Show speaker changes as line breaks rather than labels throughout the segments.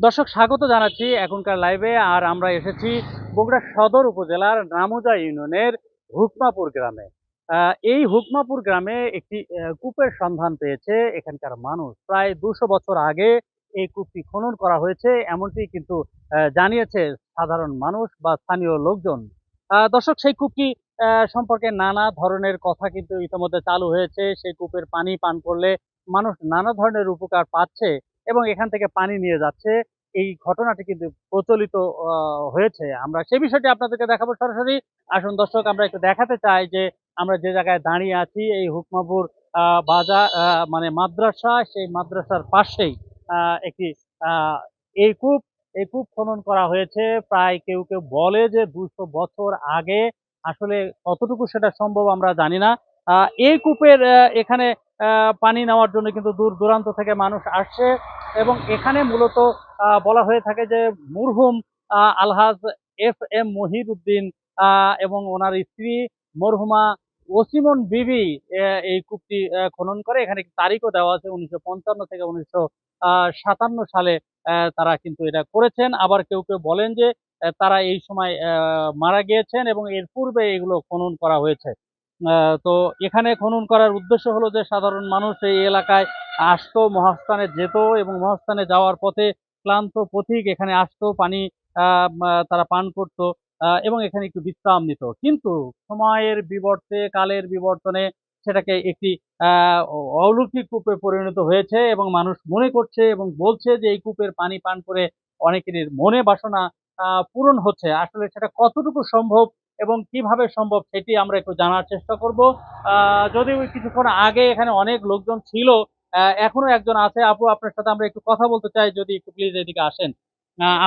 দর্শক, স্বাগত জানাচ্ছি এখনকার লাইভে আর আমরা এসেছি বগুড়া সদর উপজেলার নামুজা ইউনিয়নের হুকমাপুর গ্রামে। এই হুকমাপুর গ্রামে একটি কূপের সন্ধান পেয়েছে এখানকার মানুষ। প্রায় দুশো বছর আগে এই কূপটি খনন করা হয়েছে, এমনটি কিন্তু জানিয়েছে সাধারণ মানুষ বা স্থানীয় লোকজন। দর্শক, সেই কূপটি সম্পর্কে নানা ধরনের কথা কিন্তু ইতিমধ্যে চালু হয়েছে। সেই কূপের পানি পান করলে মানুষ নানা ধরনের উপকার পাচ্ছে। এবং এখান থেকে পানি নিয়ে যাচ্ছে। এই ঘটনাটি কিন্তু প্রচলিত হয়েছে। আমরা সেই বিষয়টি আপনাদেরকে দেখাবো সরাসরি। আসুন দর্শক, আমরা একটু দেখাতে চাই যে আমরা যে জায়গায় দাঁড়িয়ে আছি, এই হুকমাপুর বাজার মানে মাদ্রাসা, সেই মাদ্রাসার পাশেই একটি এই কূপ। এই কূপ খনন করা হয়েছে প্রায় কেউ কেউ বলে যে দুশো বছর আগে। আসলে কতটুকু সেটা সম্ভব আমরা জানি না। এই কূপের এখানে পানি নেওয়ার জন্য কিন্তু দূর দূরান্ত থেকে মানুষ আসছে। এবং এখানে মূলত বলা হয়ে থাকে যে মুরহুম আলহাজ এফ এম মহিরুদ্দিন আহ, এবং ওনার স্ত্রী মরহুমা ওসিমন বিবি এই কূপটি খনন করে। এখানে তারিখও দেওয়া আছে উনিশশো পঞ্চান্ন থেকে উনিশশো সাতান্ন সালে তারা কিন্তু এটা করেছেন। আবার কেউ কেউ বলেন যে তারা এই সময় মারা গিয়েছেন এবং এর পূর্বে এগুলো খনন করা হয়েছে। তো এখানে খনন করার উদ্দেশ্য হলো যে সাধারণ মানুষ এই এলাকায় আসতো, মহাস্থানে যেত এবং মহাস্থানে যাওয়ার পথে ক্লান্ত পথিক এখানে আসতো, পানি তারা পান করত এবং এখানে একটু বিশ্রাম নিত। কিন্তু সময়ের বিবর্তে, কালের বিবর্তনে সেটাকে একটি অলৌকিক কূপে পরিণত হয়েছে এবং মানুষ মনে করছে এবং বলছে যে এই কূপের পানি পান করে অনেকের মনে বাসনা পূরণ হচ্ছে। আসলে সেটা কতটুকু সম্ভব এবং কীভাবে সম্ভব সেটি আমরা একটু জানার চেষ্টা করব। যদিও কিছুক্ষণ আগে এখানে অনেক লোকজন ছিল এখনও একজন আছে। আপু আপনার সাথে আমরা একটু কথা বলতে চাই যদি একটু প্লিজ এদিকে আসেন।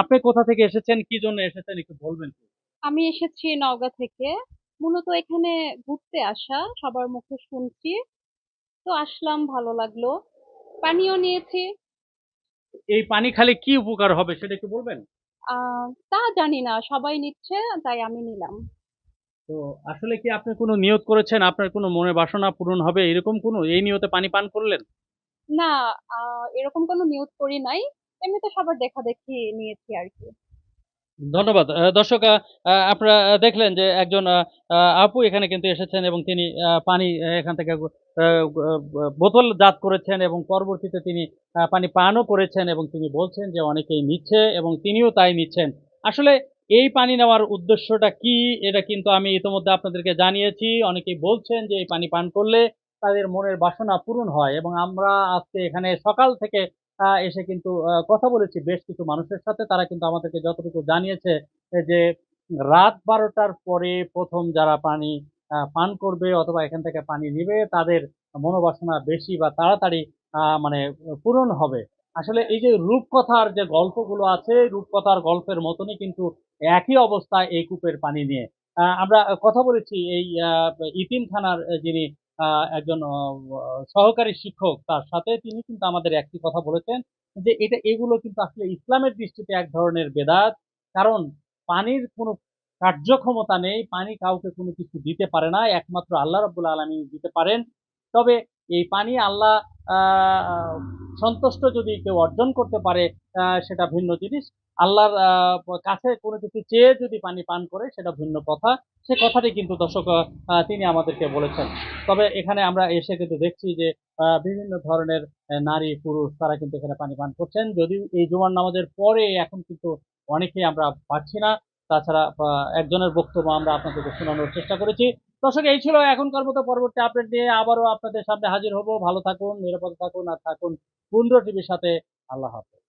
আপনি কোথা থেকে এসেছেন? কি জন্য এসেছেন? একটু বলবেন
আমি এসেছি নওগাঁ থেকে। মূলত এখানে ঘুরতে আসা সবার মুখে শুনছি। তো আসলাম ভালো লাগল। পানিও নিয়েছি।
এই পানি খালি কি উপকার হবে সেটা একটু বলবেন?
আহ তা জানি না সবাই নিচ্ছে তাই আমি নিলাম।
তো আসলে কি আপনি কোনো নিয়ত করেছেন? আপনার কোনো মনে বাসনা পূরণ হবে এরকম কোনো? এই নিয়তে পানি পান করলেন?
না এরকম কোনো নিউজ করি নাই। এমনিতে সবার দেখা দেখি নিয়েছি আর কি।
ধন্যবাদ। দর্শক আপনারা দেখলেন যে একজন আপু এখানে কিন্তু এসেছেন এবং তিনি পানি এখান থেকে বোতল জাত করেছেন এবং পরবর্তীতে তিনি পানি পানও করেছেন এবং তিনি বলছেন যে অনেকেই নিচ্ছে এবং তিনিও তাই নিচ্ছেন। আসলে এই পানি নেওয়ার উদ্দেশ্যটা কি, এটা কিন্তু আমি ইতিমধ্যে আপনাদেরকে জানিয়েছি। অনেকেই বলছেন যে এই পানি পান করলে তাদের মনের বাসনা পূরণ হয় এবং আমরা আজকে এখানে সকাল থেকে এসে কিন্তু কথা বলেছি বেশ কিছু মানুষের সাথে। তারা কিন্তু আমাদেরকে যতটুকু জানিয়েছে যে রাত বারোটার পরে প্রথম যারা পানি পান করবে অথবা এখান থেকে পানি নিবে, তাদের মনোবাসনা বেশি বা তাড়াতাড়ি মানে পূরণ হবে। আসলে এই যে রূপকথার যে গল্পগুলো আছে রূপকথার গল্পের মতনই কিন্তু একই অবস্থা এই কূপের পানি নিয়ে। আমরা কথা বলেছি এই আহ, ইতিমখানার আহ, যিনি একজন সহকারী শিক্ষক তার সাথে তিনি কিন্তু আমাদের একটি কথা বলেছেন যে এটা এগুলো কিন্তু আসলে ইসলামের দৃষ্টিতে এক ধরনের বেদাত। কারণ পানির কোনো কার্যক্ষমতা নেই পানি কাউকে কোনো কিছু দিতে পারে না একমাত্র আল্লাহ রাব্বুল আলামিন দিতে পারেন। তবে এই পানি আল্লাহ সন্তুষ্ট যদি কেউ অর্জন করতে পারে সেটা ভিন্ন জিনিস। আল্লাহর কাছে কোনো কিছু চেয়ে যদি পানি পান করে, সেটা ভিন্ন কথা। সে কথাটি কিন্তু দর্শক তিনি আমাদেরকে বলেছেন। তবে এখানে আমরা এসে কিন্তু দেখছি যে বিভিন্ন ধরনের নারী, পুরুষ তারা কিন্তু এখানে পানি পান করছেন। যদিও এই জুমার নামাজের পরে এখন কিন্তু অনেকেই আমরা পাচ্ছি না। তাছাড়া একজনের বক্তব্য আমরা আপনাদেরকে শোনানোর চেষ্টা করেছি। দর্শক, এই ছিল এখনকার মতো পরবর্তী আপডেট নিয়ে আবারও আপনাদের সামনে হাজির হব। ভালো থাকুন, নিরাপদ থাকুন, আর থাকুন পুন্ড্র টিভির সাথে। আল্লাহ হাফেজ।